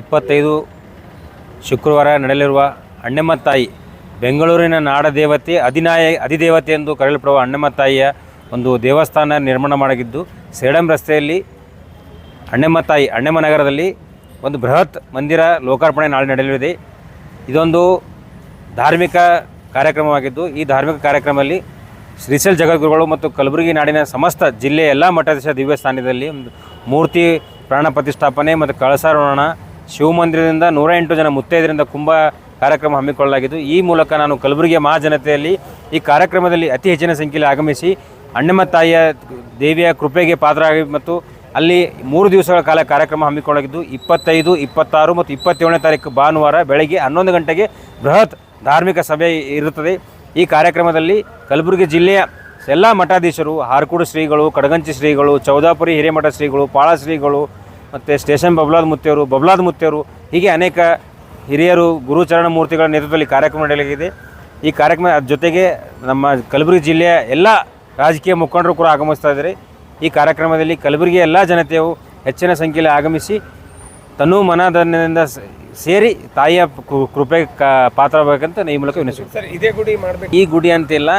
ಇಪ್ಪತ್ತೈದು ಶುಕ್ರವಾರ ನಡೆಯಲಿರುವ ಅಣ್ಣಮ್ಮ ತಾಯಿ ಬೆಂಗಳೂರಿನ ನಾಡದೇವತೆ ಅಧಿನಾಯ, ಅಧಿದೇವತೆ ಎಂದು ಕರೆಯಲ್ಪಡುವ ಅಣ್ಣಮ್ಮ ತಾಯಿಯ ಒಂದು ದೇವಸ್ಥಾನ ನಿರ್ಮಾಣ ಮಾಡಿದ್ದು ಸೇಡಂ ರಸ್ತೆಯಲ್ಲಿ ಅಣ್ಣಮ್ಮ ತಾಯಿ ಅಣ್ಣಮ್ಮ ನಗರದಲ್ಲಿ ಒಂದು ಬೃಹತ್ ಮಂದಿರ ಲೋಕಾರ್ಪಣೆ ನಾಳೆ ನಡೆಯಲಿದೆ. ಇದೊಂದು ಧಾರ್ಮಿಕ ಕಾರ್ಯಕ್ರಮವಾಗಿದ್ದು, ಈ ಧಾರ್ಮಿಕ ಕಾರ್ಯಕ್ರಮದಲ್ಲಿ ಶ್ರೀಶೈಲ್ ಜಗದ್ಗುರುಗಳು ಮತ್ತು ಕಲಬುರಗಿ ನಾಡಿನ ಸಮಸ್ತ ಜಿಲ್ಲೆಯ ಎಲ್ಲ ಮಠಾಧೀಶ ದಿವ್ಯ ಸ್ಥಾನದಲ್ಲಿ ಒಂದು ಮೂರ್ತಿ ಪ್ರಾಣ ಪ್ರತಿಷ್ಠಾಪನೆ ಮತ್ತು ಕಳಸಾರೋಹಣ ಶಿವಮಂದಿರದಿಂದ ನೂರ ಎಂಟು ಜನ ಮುತ್ತೈದರಿಂದ ಕುಂಭ ಕಾರ್ಯಕ್ರಮ ಹಮ್ಮಿಕೊಳ್ಳಲಾಗಿದ್ದು, ಈ ಮೂಲಕ ನಾನು ಕಲಬುರಗಿಯ ಮಹಾಜನತೆಯಲ್ಲಿ ಈ ಕಾರ್ಯಕ್ರಮದಲ್ಲಿ ಅತಿ ಹೆಚ್ಚಿನ ಸಂಖ್ಯೆಯಲ್ಲಿ ಆಗಮಿಸಿ ಅಣ್ಣಮ್ಮ ತಾಯಿಯ ದೇವಿಯ ಕೃಪೆಗೆ ಪಾತ್ರರಾಗಿ ಮತ್ತು ಅಲ್ಲಿ ಮೂರು ದಿವಸಗಳ ಕಾಲ ಕಾರ್ಯಕ್ರಮ ಹಮ್ಮಿಕೊಳ್ಳಲಾಗಿದ್ದು, ಇಪ್ಪತ್ತೈದು, ಇಪ್ಪತ್ತಾರು ಮತ್ತು ಇಪ್ಪತ್ತೇಳನೇ ತಾರೀಕು ಭಾನುವಾರ ಬೆಳಗ್ಗೆ ಹನ್ನೊಂದು ಗಂಟೆಗೆ ಬೃಹತ್ ಧಾರ್ಮಿಕ ಸಭೆ ಇರುತ್ತದೆ. ಈ ಕಾರ್ಯಕ್ರಮದಲ್ಲಿ ಕಲಬುರಗಿ ಜಿಲ್ಲೆಯ ಎಲ್ಲ ಮಠಾಧೀಶರು ಹಾರ್ಕೂಡು ಶ್ರೀಗಳು ಕಡಗಂಚಿ ಶ್ರೀಗಳು ಚೌದಾಪುರಿ ಹಿರೇಮಠ ಶ್ರೀಗಳು ಪಾಳ ಶ್ರೀಗಳು ಮತ್ತು ಸ್ಟೇಷನ್ ಬಬ್ಲಾದ್ ಮುತ್ತೆಯವರು ಬಬ್ಲಾದ್ ಮುತ್ತೆಯವರು ಹೀಗೆ ಅನೇಕ ಹಿರಿಯರು ಗುರುಚರಣ ಮೂರ್ತಿಗಳ ನೇತೃತ್ವದಲ್ಲಿ ಕಾರ್ಯಕ್ರಮ ನಡೆಯಲಾಗಿದೆ ಈ ಕಾರ್ಯಕ್ರಮ ಜೊತೆಗೆ ನಮ್ಮ ಕಲಬುರಗಿ ಜಿಲ್ಲೆಯ ಎಲ್ಲ ರಾಜಕೀಯ ಮುಖಂಡರು ಕೂಡ ಆಗಮಿಸ್ತಾ ಇದ್ದಾರೆ. ಈ ಕಾರ್ಯಕ್ರಮದಲ್ಲಿ ಕಲಬುರಗಿಯ ಎಲ್ಲ ಜನತೆಯು ಹೆಚ್ಚಿನ ಸಂಖ್ಯೆಯಲ್ಲಿ ಆಗಮಿಸಿ ತನು ಮನಾದನದಿಂದ ಸೇರಿ ತಾಯಿಯ ಕೃಪೆ ಕೃಪೆಗೆ ಕ ಪಾತ್ರವಾಗಬೇಕಂತ ಈ ಮೂಲಕ ವಿನಿಸ್ತೀವಿ ಸರ್ ಇದೇ ಗುಡಿ ಮಾಡಬೇಕು. ಈ ಗುಡಿ ಅಂತಿಲ್ಲ.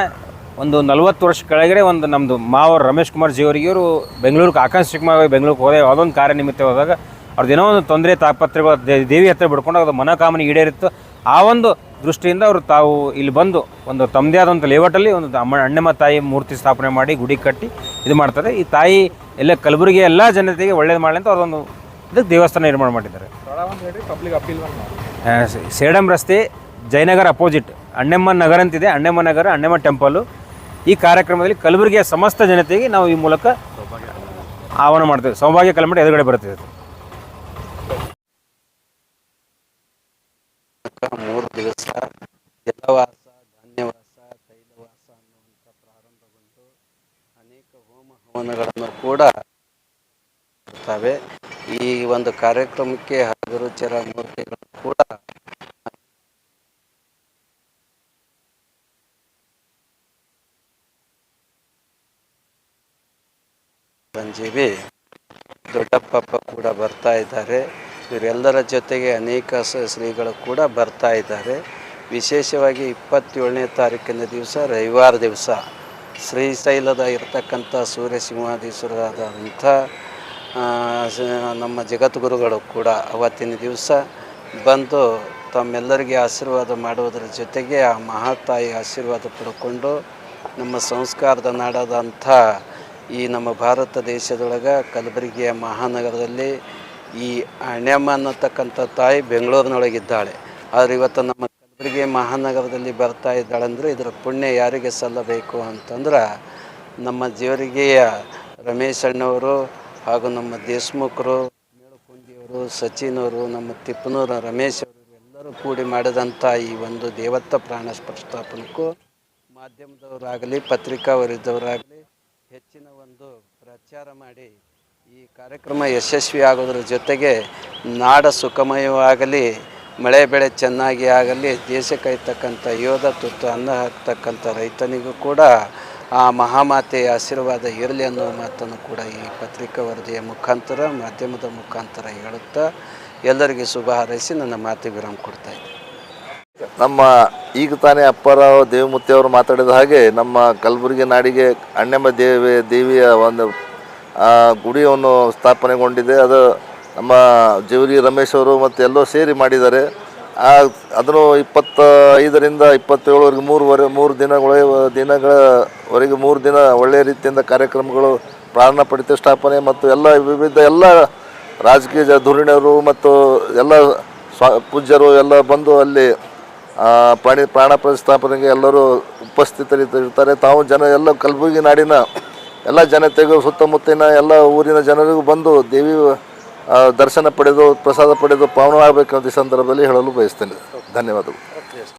ಒಂದು ನಲ್ವತ್ತು ವರ್ಷ ಕೆಳಗಡೆ ಒಂದು ನಮ್ಮದು ಮಾವರು ರಮೇಶ್ ಕುಮಾರ್ ಜಿ ಅವರಿಗೆ ಇವರು ಬೆಂಗಳೂರಿಗೆ ಆಕಾಂಕ್ಷಿಕವಾಗಿ ಬೆಂಗಳೂರಿಗೆ ಹೋದೆ. ಯಾವುದೊಂದು ಕಾರ್ಯ ನಿಮಿತ್ತ ಹೋದಾಗ ಅವ್ರದ್ದು ಏನೋ ಒಂದು ತೊಂದರೆ ತಾಪತ್ರೆಗಳು ದೇವಿ ಹತ್ರ ಬಿಡ್ಕೊಂಡು ಅದು ಮನೋಕಾಮನೆ ಈಡೇರಿತ್ತು. ಆ ಒಂದು ದೃಷ್ಟಿಯಿಂದ ಅವರು ತಾವು ಇಲ್ಲಿ ಬಂದು ಒಂದು ತಮ್ಮದೇ ಆದಂಥ ಲೇಔಟಲ್ಲಿ ಒಂದು ಅಮ್ಮ ಅಣ್ಣಮ್ಮ ತಾಯಿ ಮೂರ್ತಿ ಸ್ಥಾಪನೆ ಮಾಡಿ ಗುಡಿ ಕಟ್ಟಿ ಇದು ಮಾಡ್ತಾರೆ ಈ ತಾಯಿ ಎಲ್ಲ ಕಲಬುರಗಿ ಎಲ್ಲ ಜನತೆಗೆ ಒಳ್ಳೇದು ಮಾಡಲಿ ಅಂತ ಅವ್ರೊಂದು ಇದಕ್ಕೆ ದೇವಸ್ಥಾನ ನಿರ್ಮಾಣ ಮಾಡಿದ್ದಾರೆ. ಸೇಡಂ ರಸ್ತೆ ಜಯನಗರ ಅಪೋಸಿಟ್ ಅಣ್ಣಮ್ಮ ನಗರ ಅಂತಿದೆ ಅಣ್ಣಮ್ಮ ನಗರ ಅಣ್ಣಮ್ಮ ಟೆಂಪಲು ಈ ಕಾರ್ಯಕ್ರಮದಲ್ಲಿ ಕಲಬುರಗಿಯ ಸಮಸ್ತ ಜನತೆಗೆ ನಾವು ಈ ಮೂಲಕ ಆಹ್ವಾನ ಮಾಡ್ತೇವೆ. ಸೌಭಾಗ್ಯ ಕಲ್ಮಠ ಎದುರುಗಡೆ ಬರುತ್ತಿದೆ ಮೂರು ದಿವಸ ಜಲವಾಸ, ಧಾನ್ಯವಾಸ, ತೈಲವಾಸ ಅನ್ನುವಂಥ ಪ್ರಾರಂಭಗೊಂಡು ಅನೇಕ ಹೋಮ ಹವನಗಳನ್ನು ಕೂಡ ಈ ಒಂದು ಕಾರ್ಯಕ್ರಮಕ್ಕೆ ಹಗುರುಚರ ಮೂರ್ತಿಗಳು ಕೂಡ ಸಂಜೀವಿ, ದೊಡ್ಡಪ್ಪಪ್ಪ ಕೂಡ ಬರ್ತಾ ಇದ್ದಾರೆ. ಇವರೆಲ್ಲರ ಜೊತೆಗೆ ಅನೇಕ ಶ್ರೀಗಳು ಕೂಡ ಬರ್ತಾ ಇದ್ದಾರೆ. ವಿಶೇಷವಾಗಿ ಇಪ್ಪತ್ತೇಳನೇ ತಾರೀಕಿನ ದಿವಸ ರವಿವಾರ ದಿವಸ. ಶ್ರೀಶೈಲದ ಇರತಕ್ಕಂಥ ಸೂರ್ಯಸಿಂಹಾಧೀಶ್ವರರಾದಂಥ ನಮ್ಮ ಜಗದ್ಗುರುಗಳು ಕೂಡ ಅವತ್ತಿನ ದಿವಸ ಬಂದು ತಮ್ಮೆಲ್ಲರಿಗೆ ಆಶೀರ್ವಾದ ಮಾಡುವುದರ ಜೊತೆಗೆ ಆ ಮಹಾತಾಯಿ ಆಶೀರ್ವಾದ ಪಡ್ಕೊಂಡು ನಮ್ಮ ಸಂಸ್ಕಾರದ ನಾಡಾದಂಥ ಈ ನಮ್ಮ ಭಾರತ ದೇಶದೊಳಗೆ ಕಲಬುರಗಿಯ ಮಹಾನಗರದಲ್ಲಿ ಈ ಅಣ್ಯಮ್ಮ ಅನ್ನತಕ್ಕಂಥ ತಾಯಿ ಬೆಂಗಳೂರಿನೊಳಗಿದ್ದಾಳೆ. ಆದರೆ ಇವತ್ತು ನಮ್ಮ ಕಲಬುರಗಿ ಮಹಾನಗರದಲ್ಲಿ ಬರ್ತಾ ಇದ್ದಾಳೆಂದರೆ ಇದರ ಪುಣ್ಯ ಯಾರಿಗೆ ಸಲ್ಲಬೇಕು ಅಂತಂದ್ರೆ ನಮ್ಮ ಜೀವರಿಗೆಯ ರಮೇಶ್ ಅಣ್ಣವರು ಹಾಗೂ ನಮ್ಮ ದೇಶ್ಮುಖರು ಮೇಳುಕುಂದಿಯವರು ಸಚಿನ್ ಅವರು ನಮ್ಮ ತಿಪ್ಪನೂರ ರಮೇಶ್ ಅವರು ಎಲ್ಲರೂ ಕೂಡಿ ಮಾಡಿದಂಥ ಈ ಒಂದು ದೇವತ್ತ ಪ್ರಾಣ ಪ್ರಸ್ತಾಪನಕ್ಕೂ ಮಾಧ್ಯಮದವರಾಗಲಿ, ಪತ್ರಿಕಾವರಿದ್ದವರಾಗಲಿ ಹೆಚ್ಚಿನ ಒಂದು ಪ್ರಚಾರ ಮಾಡಿ ಈ ಕಾರ್ಯಕ್ರಮ ಯಶಸ್ವಿ ಆಗೋದ್ರ ಜೊತೆಗೆ ನಾಡ ಸುಖಮಯವಾಗಲಿ ಮಳೆ ಬೆಳೆ ಚೆನ್ನಾಗಿ ಆಗಲಿ ದೇಶ ಕಾಯ್ತಕ್ಕಂಥ ಯೋಧ ತುತ್ತು ಅನ್ನ ಹಾಕ್ತಕ್ಕಂಥ ರೈತನಿಗೂ ಕೂಡ ಆ ಮಹಾಮಾತೆಯ ಆಶೀರ್ವಾದ ಇರಲಿ ಅನ್ನೋ ಮಾತನ್ನು ಕೂಡ ಈ ಪತ್ರಿಕಾ ವರದಿಯ ಮುಖಾಂತರ, ಮಾಧ್ಯಮದ ಮುಖಾಂತರ ಹೇಳುತ್ತಾ ಎಲ್ಲರಿಗೆ ಶುಭ ಹಾರೈಸಿ ನನ್ನ ಮಾತು ವಿರಾಮ ಕೊಡ್ತಾ ಇದ್ದೀನಿ. ನಮ್ಮ ಈಗ ತಾನೇ ಅಪ್ಪರಾವ್ ದೇವಮೂರ್ತಿ ಅವರು ಮಾತಾಡಿದ ಹಾಗೆ ನಮ್ಮ ಕಲಬುರಗಿ ನಾಡಿಗೆ ಅಣ್ಣೆಮ್ಮ ದೇವಿ, ದೇವಿಯ ಒಂದು ಗುಡಿಯನ್ನು ಸ್ಥಾಪನೆಗೊಂಡಿದೆ. ಅದು ನಮ್ಮ ಜವರಿ ರಮೇಶ್ ಅವರು ಮತ್ತು ಎಲ್ಲೋ ಸೇರಿ ಮಾಡಿದ್ದಾರೆ. ಆ, ಅದನ್ನು ಇಪ್ಪತ್ತ ಐದರಿಂದ ಇಪ್ಪತ್ತೇಳುವರೆಗೆ ಮೂರುವರೆ, ಮೂರು ದಿನಗಳ, ದಿನಗಳವರೆಗೆ ಮೂರು ದಿನ ಒಳ್ಳೆಯ ರೀತಿಯಿಂದ ಕಾರ್ಯಕ್ರಮಗಳು ಪ್ರಾರಂಭ ಪಡಿತ ಸ್ಥಾಪನೆ ಮತ್ತು ಎಲ್ಲ ವಿವಿಧ ಎಲ್ಲ ರಾಜಕೀಯ ಧುರಿಣರು ಮತ್ತು ಎಲ್ಲ ಸ್ವ, ಪೂಜ್ಯರು ಎಲ್ಲ ಬಂದು ಅಲ್ಲಿ ಪ್ರಾಣಿ, ಪ್ರಾಣ ಪ್ರತಿಷ್ಠಾಪನೆಗೆ ಎಲ್ಲರೂ ಉಪಸ್ಥಿತರಿರ್ತಾರೆ. ತಾವು ಜನ ಎಲ್ಲ ಕಲಬುರಗಿ ನಾಡಿನ ಎಲ್ಲ ಜನತೆಗೂ ಸುತ್ತಮುತ್ತಿನ ಎಲ್ಲ ಊರಿನ ಜನರಿಗೂ ಬಂದು ದೇವಿ ದರ್ಶನ ಪಡೆದು ಪ್ರಸಾದ ಪಡೆದು ಪಾವನವಾಗಬೇಕು ಈ ಸಂದರ್ಭದಲ್ಲಿ ಹೇಳಲು ಬಯಸ್ತೇನೆ. ಧನ್ಯವಾದಗಳು.